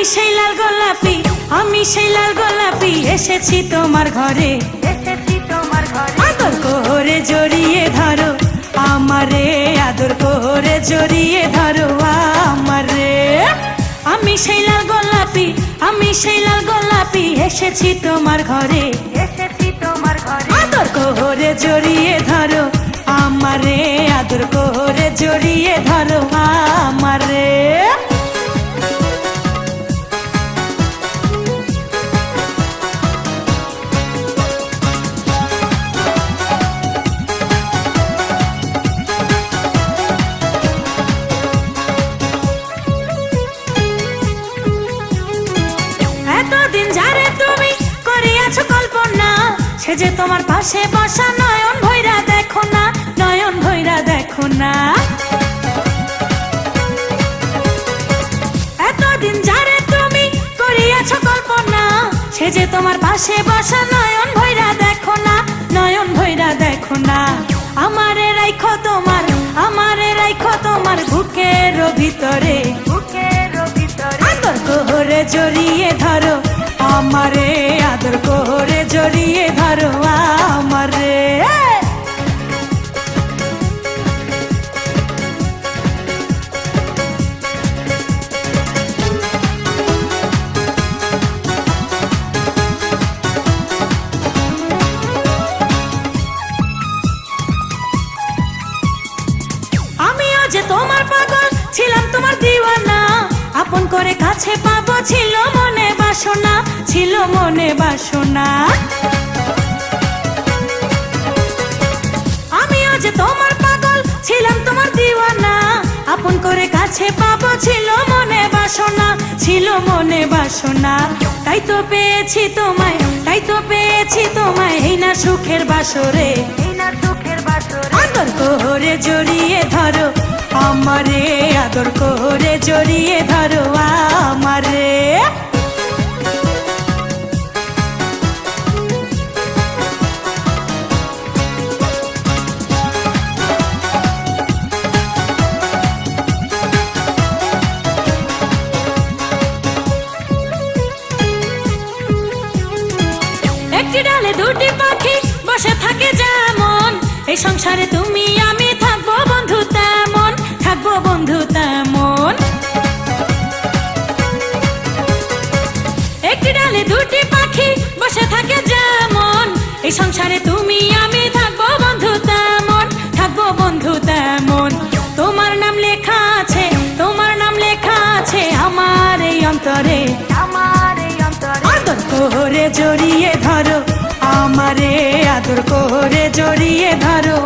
আমি সেই লাল গোলাপি আমি সেই লাল গোলাপি এসেছি তোমার ঘরে। এসেছি তোমার ঘরে। আদর করে জড়িয়ে ধরো আমারে আদর করে জড়িয়ে ধরো আমারে। আমি সেই লাল গোলাপি আমি সেই লাল গোলাপি এসেছি তোমার ঘরে। এসেছি তোমার ঘরে। আদর করে জড়িয়ে ধরো আমারে আদর করে জড়িয়ে ধরো যে তোমার পাশে বসা নয়ন ভৈরা দেখো না, নয়ন ভৈরা দেখো না। এতদিন যারে তুমি করিয়াছো কল্পনা, সে যে তোমার পাশে বসা নয়ন ভৈরা দেখো না, নয়ন ভৈরা দেখো না। আমারে রাইখো তোমার, আমারে রাইখো তোমার বুকের ভিতরে বুকের ভিতরে। আদর করে জড়িয়ে যে তোমার পাগল, ছিলাম তোমার দিওয়ানা। আপন করে কাছে পাবো, ছিল মনে বাসনা, ছিল মনে বাসনা। আমিও যে তোমার পাগল, ছিলাম তোমার দিওয়ানা। আপন করে কাছে পাবো, ছিল মনে বাসনা, ছিল মনে বাসনা। তাই তো পেয়েছি তোমায়, তাই তো পেয়েছি তোমায়, এই না সুখের বাসরে। আদর করে জড়িয়ে ধরো, আমারে আদর করে জড়িয়ে ধরো, আমারে। একটি ডালে দুটি পাখি বসে থাকে যেমন এই সংসারে তুমি আমি থাকব বন্ধু তেমন থাকব বন্ধু তেমন। একটি ডালে দুটি পাখি বসে থাকে যেমন এই সংসারে তুমি আমি থাকব বন্ধু তেমন থাকব বন্ধু তেমন। তোমার নাম লেখা আছে তোমার নাম লেখা আছে আমার এই অন্তরে। আমার এই অন্তরে। জড়িয়ে ধরো। আমারে আদর করে জড়িয়ে ধরো